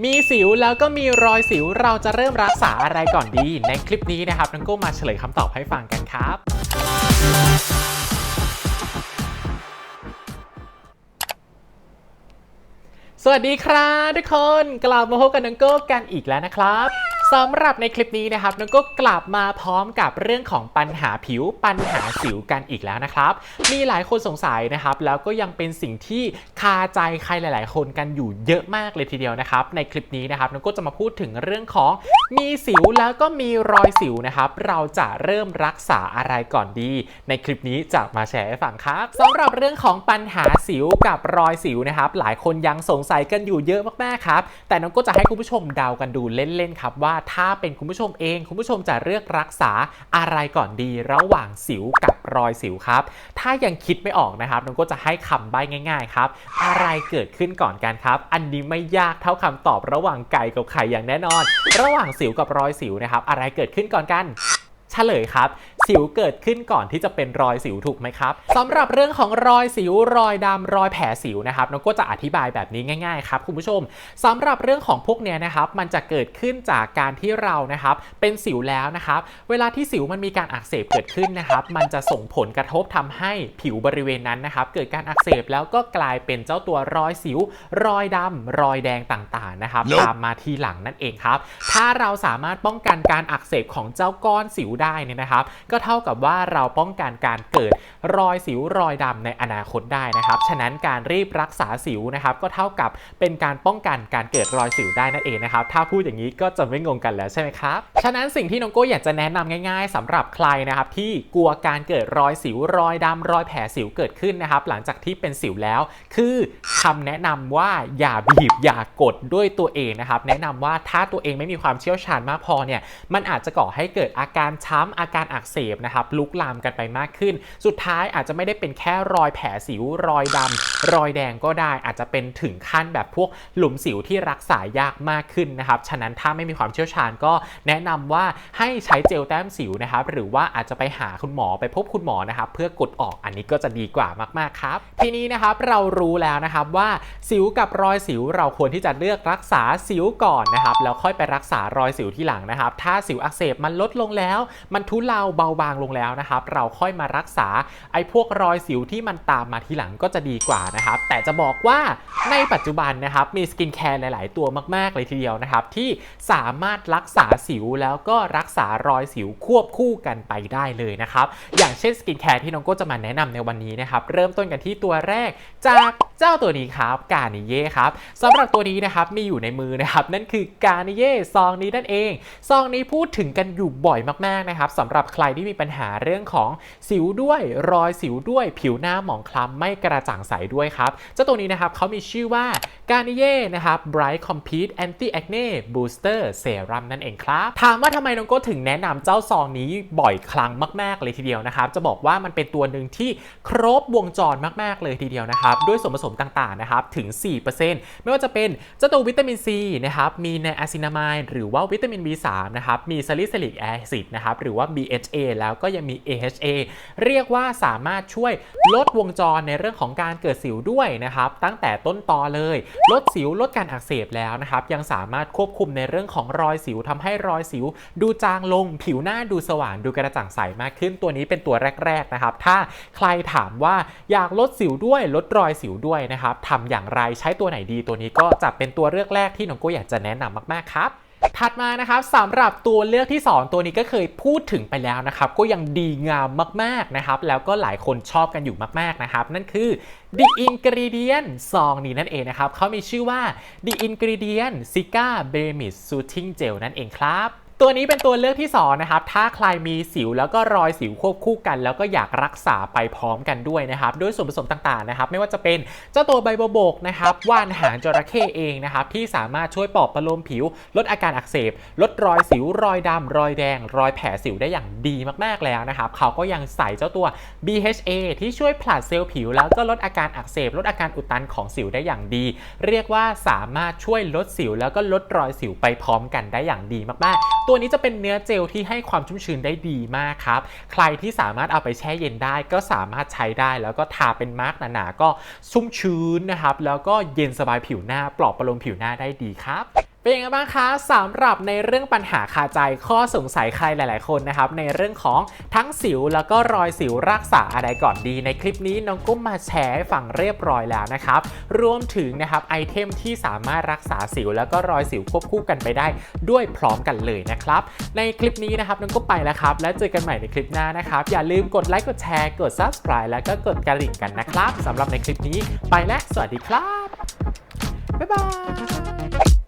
มีสิวแล้วก็มีรอยสิวเราจะเริ่มรักษาอะไรก่อนดี ในคลิปนี้นะครับน้องโก้มาเฉลยคำตอบให้ฟังกันครับสวัสดีครับทุกคน กลับมาพบกับน้องโก้กันอีกแล้วนะครับ สำหรับในคลิปนี้นะครับน้องก้กลับมาพร้อมกับเรื่องของปัญหาผิวปัญหาสิวกันอีกแล้วนะครับ มีหลายคนสงสัยนะครับ แล้วก็ยังเป็นสิ่งที่คาใจใครหลาย ๆ คนกันอยู่เยอะมากเลยทีเดียวนะครับ ในคลิปนี้นะครับน้องก้จะมาพูดถึงเรื่องของมีสิวแล้วก็มีรอยสิวนะครับ เราจะเริ่มรักษาอะไรก่อนดี ในคลิปนี้จะมาแชร์ให้ฟังครับสำหรับเรื่องของปัญหาสิวกับรอยสิวนะครับ หลายคนยังสงสัยกันอยู่เยอะมาก ๆ ครับ แต่น้องก็จะให้คุณผู้ชมเดากันดูเล่น ๆ ครับว่าถ้าเป็นคุณผู้ชมเอง คุณผู้ชมจะเลือกรักษาอะไรก่อนดีระหว่างสิวกับรอยสิวครับ ถ้ายังคิดไม่ออกนะครับน้องก็จะให้คำใบ้ง่าย ๆ ครับ อะไรเกิดขึ้นก่อนกันครับ อันนี้ไม่ยากเท่าคำตอบระหว่างไก่กับไข่อย่างแน่นอน ระหว่างสิวกับรอยสิวนะครับ อะไรเกิดขึ้นก่อนกัน เฉลยครับ สิวเกิดขึ้นก่อนที่จะเป็นรอยสิวถูกไหมครับสำหรับเรื่องของรอยสิวรอยดำรอยแผลสิวนะครับน้องก็จะอธิบายแบบนี้ง่ายๆครับคุณผู้ชมสำหรับเรื่องของพวกเนี้ยนะครับมันจะเกิดขึ้นจากการที่เรานะครับเป็นสิวแล้วนะครับเวลาที่สิวมันมีการอักเสบเกิดขึ้นนะครับมันจะส่งผลกระทบทำให้ผิวบริเวณนั้นนะครับเกิดการอักเสบแล้วก็กลายเป็นเจ้าตัวรอยสิว รอยดำรอยแดงต่างๆนะครับตามมาทีหลังนั่นเองครับ ถ้าเราสามารถป้องกันการอักเสบของเจ้าก้อนสิวได้เนี่ยนะครับก็เท่ากับว่าเราป้องกันการเกิดรอยสิวรอยดำในอนาคตได้นะครับ ฉะนั้นการรีบรักษาสิวนะครับก็เท่ากับเป็นการป้องกันการเกิดรอยสิวได้นั่นเองนะครับ ถ้าพูดอย่างนี้ก็จะไม่งงกันแล้วใช่ไหมครับ ฉะนั้นสิ่งที่น้องโก้อยากจะแนะนำง่ายๆสำหรับใครนะครับที่กลัวการเกิดรอยสิวรอยดำรอยแผลสิวเกิดขึ้นนะครับ หลังจากที่เป็นสิวแล้ว คือคำแนะนำว่าอย่าบีบอย่ากดด้วยตัวเองนะครับ แนะนำว่าถ้าตัวเองไม่มีความเชี่ยวชาญมากพอเนี่ยมันอาจจะก่อให้เกิดอาการช้ำอาการอักเสบนะครับลุกลามกันไปมากขึ้น สุดท้ายอาจจะไม่ได้เป็นแค่รอยแผลสิวรอยดำรอยแดงก็ได้อาจจะเป็นถึงขั้นแบบพวกหลุมสิวที่รักษายากมากขึ้นนะครับฉะนั้นถ้าไม่มีความเชี่ยวชาญก็แนะนำว่าให้ใช้เจลแต้มสิวนะครับหรือว่าอาจจะไปหาคุณหมอไปพบคุณหมอนะครับเพื่อกดออกอันนี้ก็จะดีกว่ามาก ๆ ครับ ทีนี้นะครับเรารู้แล้วนะครับว่าสิวกับรอยสิวเราควรที่จะเลือกรักษาสิวก่อนนะครับแล้วค่อยไปรักษารอยสิวที่หลังนะครับถ้าสิวอักเสบมันลดลงแล้ว มันทุเลาเบาบางลงแล้วนะครับ เราค่อยมารักษาไอ้พวกรอยสิวที่มันตามมาทีหลังก็จะดีกว่านะครับ แต่จะบอกว่าในปัจจุบันนะครับมีสกินแคร์หลาย ๆ ตัวมาก ๆ เลยทีเดียวนะครับที่สามารถรักษาสิวแล้วก็รักษารอยสิวควบคู่กันไปได้เลยนะครับ อย่างเช่นสกินแคร์ที่น้องโก้จะมาแนะนำในวันนี้นะครับเริ่มต้นกันที่ตัวแรกจากเจ้าตัวนี้ครับกานิเย่ครับสำหรับตัวนี้นะครับมีอยู่ในมือนะครับนั่นคือกานิเย่ซองนี้นั่นเองซองนี้พูดถึงกันอยู่บ่อยมาก ๆ นะครับสำหรับใครที่มีปัญหาเรื่องของสิวด้วยรอยสิวด้วยผิวหน้าหมองคล้ำไม่กระจ่างใสด้วยครับเจ้าตัวนี้นะครับเขามีชื่อว่า g a r n i e r นะครับ Bright Complete Anti Acne Booster Serum นั่นเองครับ ถามว่าทำไมน้องโก้ถึงแนะนำเจ้าซองนี้บ่อยครั้งมาก ๆ เลยทีเดียวนะครับ จะบอกว่ามันเป็นตัวหนึ่งที่ครบวงจรมาก ๆ เลยทีเดียวนะครับ ด้วยส่วนผสมต่าง ๆ นะครับ ถึง 4%ไม่ว่าจะเป็นเจ้าตัววิตามินซีนะครับ มีไนอะซินามายหรือว่าวิตามิน B3 นะครับ มีซาลิซิลิกแอซิดนะครับ หรือว่า BHA แล้วก็ยังมี AHA เรียกว่าสามารถช่วยลดวงจรในเรื่องของการเกิดสิวด้วยนะครับ ตั้งแต่ต้นตอเลย ลดสิวลดการอักเสบแล้วนะครับ ยังสามารถควบคุมในเรื่องของรอยสิวทำให้รอยสิว ดูจางลง ผิวหน้าดูสว่างดูกระจ่างใสมากขึ้นตัวนี้เป็นตัวแรก ๆนะครับ ถ้าใครถามว่าอยากลดสิวด้วยลดรอยสิวด้วยนะครับทำอย่างไรใช้ตัวไหนดีตัวนี้ก็จะเป็นตัวเลือกแรกที่น้องโก้อยากจะแนะนำมากๆครับ ถัดมานะครับสำหรับตัวเลือกที่ 2 ตัวนี้ก็เคยพูดถึงไปแล้วนะครับ ก็ยังดีงามมากๆนะครับ แล้วก็หลายคนชอบกันอยู่มากๆนะครับ นั่นคือ The Ingredient ซองนี้นั่นเองนะครับเขามีชื่อว่า The Ingredient Sika b e m i s Soothing Gel นั่นเองครับ ตัวนี้เป็นตัวเลือกที่2นะครับ ถ้าใครมีสิวแล้วก็รอยสิวควบคู่กัน แล้วก็อยากรักษาไปพร้อมกันด้วยนะครับด้วยส่วนผสมต่างๆนะครับ ไม่ว่าจะเป็นเจ้าตัวใบบัวบกนะครับว่านหางจระเข้เองนะครับที่สามารถช่วยปลอบประโลมผิว ลดอาการอักเสบ ลดรอยสิวรอยดำรอยแดง รอยแผลสิวได้อย่างดีมากๆแล้วนะครับ เขาก็ยังใส่เจ้าตัว BHA ที่ช่วยผลัดเซลล์ผิว แล้วก็ลดอาการอักเสบ ลดอาการอุดตันของสิวได้อย่างดี เรียกว่าสามารถช่วยลดสิว แล้วก็ลดรอยสิวไปพร้อมกันได้อย่างดีมากๆตัวตัวนี้จะเป็นเนื้อเจลที่ให้ความชุ่มชื้นได้ดีมากครับ ใครที่สามารถเอาไปแช่เย็นได้ก็สามารถใช้ได้ แล้วก็ทาเป็นมาร์กหนาๆก็ชุ่มชื้นนะครับ แล้วก็เย็นสบายผิวหน้าปลอบประโลมผิวหน้าได้ดีครับ เป็นยังไงบ้างคะสำหรับในเรื่องปัญหาคาใจข้อสงสัยใครหลาย ๆ คนนะครับ ในเรื่องของทั้งสิวแล้วก็รอยสิวรักษาอะไรก่อนดีในคลิปนี้น้องกุ้มมาแชร์ให้ฟังเรียบร้อยแล้วนะครับ รวมถึงนะครับไอเทมที่สามารถรักษาสิวแล้วก็รอยสิวควบคู่กันไปได้ด้วยพร้อมกันเลยนะครับ ในคลิปนี้นะครับน้องกุ้มไปแล้วครับ แล้วเจอกันใหม่ในคลิปหน้านะครับ อย่าลืมกดไลค์กดแชร์กด subscribe แล้วก็กดกระดิ่งกันนะครับสำหรับในคลิปนี้ไปและสวัสดีครับบ๊ายบาย